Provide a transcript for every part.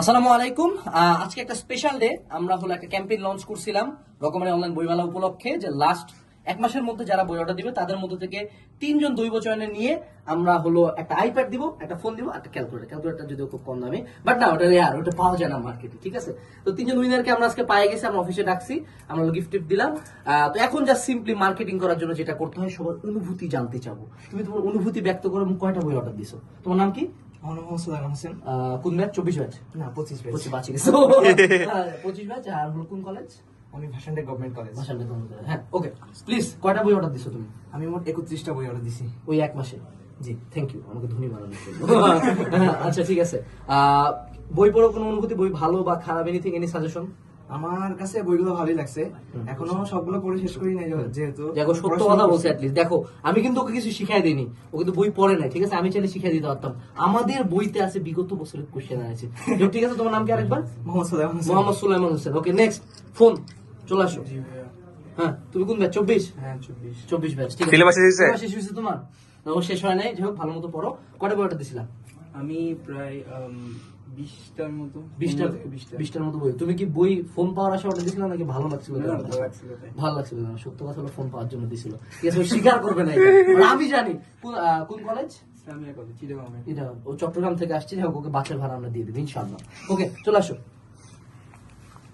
আসসালামু আলাইকুম। আজকে একটা স্পেশাল ডে আমরা হলো একটা ক্যাম্পেইন লঞ্চ করছিলাম রকমারি অনলাইন বইমেলা উপলক্ষে যে লাস্ট এক মাসের মধ্যে যারা বই অর্ডার দিবে, তাদের মধ্যে থেকে তিনজন দৈব চয়নে নিয়ে আমরা হলো একটা আইপ্যাড দিব, একটা ফোন দিব, একটা ক্যালকুলেটর ক্যালকুলেটর যদিও খুব কম দামে বাট না, ওটা রেয়ার ওটা পাওয়া যায় না মার্কেটে ঠিক আছে? তো তিনজন উইনারকে আমরা আজকে পাই গেছি, আমরা অফিসে ডাকছি, আমরা গিফট টিপ দিলাম। তো এখন যা সিম্পলি মার্কেটিং করার জন্য যেটা করতে হয়, সবার অনুভূতি জানতে চাবো। তুমি তোমার অনুভূতি ব্যক্ত করে কয়টা বই অর্ডার দিছো? তোমার নাম কি? আমার নাম মোহাম্মদ সুলাইমান হোসেন কোন ব্যাচ? চব্বিশ ব্যাচ? না পঁচিশ ব্যাচ। পঁচিশ বাঁচিয়ে গেছো হ্যাঁ, পঁচিশ ব্যাচ আর কোন কলেজ আমি ভাষান্ডে গভর্নমেন্ট কলেজ হ্যাঁ ওকে প্লিজ কয়টা বই অর্ডার দিছো তুমি? আমি মোট একত্রিশটা বই অর্ডার দিছি। ওই এক মাসে? জি। থ্যাংক ইউ আমাকে ধনী বানানোর জন্য আচ্ছা ঠিক আছে। আহ, বই পড়ো কোনো অনুভূতি বই ভালো বা খারাপ এনিথিং এনি সাজেশন আমার কাছে বইগুলো ভালোই লাগছে। এখনও সবগুলো পড়ে শেষ করি নাই যেহেতু দেখো সত্য কথা বলছে অ্যাটলিস্ট দেখো আমি কিন্তু ওকে কিছু শিখাই দিইনি। ও কিন্তু বই পড়ে নাই ঠিক আছে? আমি চাইলে শিখাই দিতে পারতাম। আমাদের বইতে আছে বিগত বছরের কোশ্চেন আছে। ঠিক আছে? তোমার নাম কি আরেকবার? Mohammad Sulaiman Hossain. Mohammad Sulaiman Hossain. Okay next phone চলে আসো। হ্যাঁ তুমি কোন ব্যাচ চব্বিশ? হ্যাঁ চব্বিশ। চব্বিশ ব্যাচ ঠিক Syllabus শেষ হয়েছে? শেষ হয়েছে তোমার? ও শেষ হয় নাই। যাই হোক ভালো মতো পড়ো। কটা বই অর্ডার দিছিলাম আমি প্রায় বিশটার মতো বিশটা বিশটার মতো। বই। তুমি কি বই ফোন পাওয়ার আশা অর্ডার দিছিলাম নাকি? ভালো লাগছিল ভালো লাগছিল না সত্য কথা হলো ফোন পাওয়ার জন্য দিছিল। ঠিক আছে স্বীকার করবে না আমি জানি। কোন কলেজ ইসলামিয়া কলেজ চিটাগাং এটা ও চট্টগ্রাম থেকে আসছে। যাই ওকে বাসের ভাড়া আমরা দিয়ে দেবো ইনশাআল্লাহ। ওকে চলে আসো।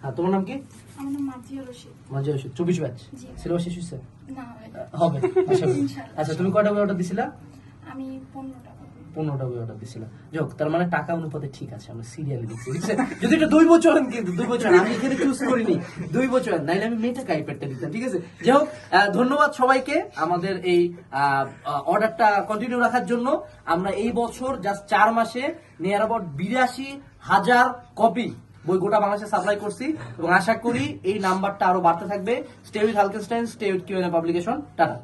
হ্যাঁ তোমার নাম কি? রশিদ। চব্বিশ ব্যাচ? সিলেবাস শেষ হয়েছে? হবে। আচ্ছা তুমি কয়টা বই অর্ডার দিছিলা? আমি পনেরো টাকা পনেরোটা বই অর্ডার যাই হোক, তার মানে টাকা অনুপাতে ঠিক আছে, আমরা সিরিয়ালি দেখছি? যদি এটা দুই বছর কিন্তু, দুই বছর, আমি এখানে চুজ করিনি, দুই বছর নাইলে আমি মেয়েটাকে আইপ্যাডটা দিতাম ঠিক আছে? যাই হোক ধন্যবাদ সবাইকে আমাদের এই অর্ডারটা কন্টিনিউ রাখার জন্য। আমরা এই বছর জাস্ট চার মাসে নিয়ার অ্যাবাউট বিরাশি হাজার কপি বই গোটা বাংলাদেশে সাপ্লাই করছি এবং আশা করি এই নাম্বারটা আরও বাড়তে থাকবে। Stay with হালকেস্টাইন stay with Q publication tata.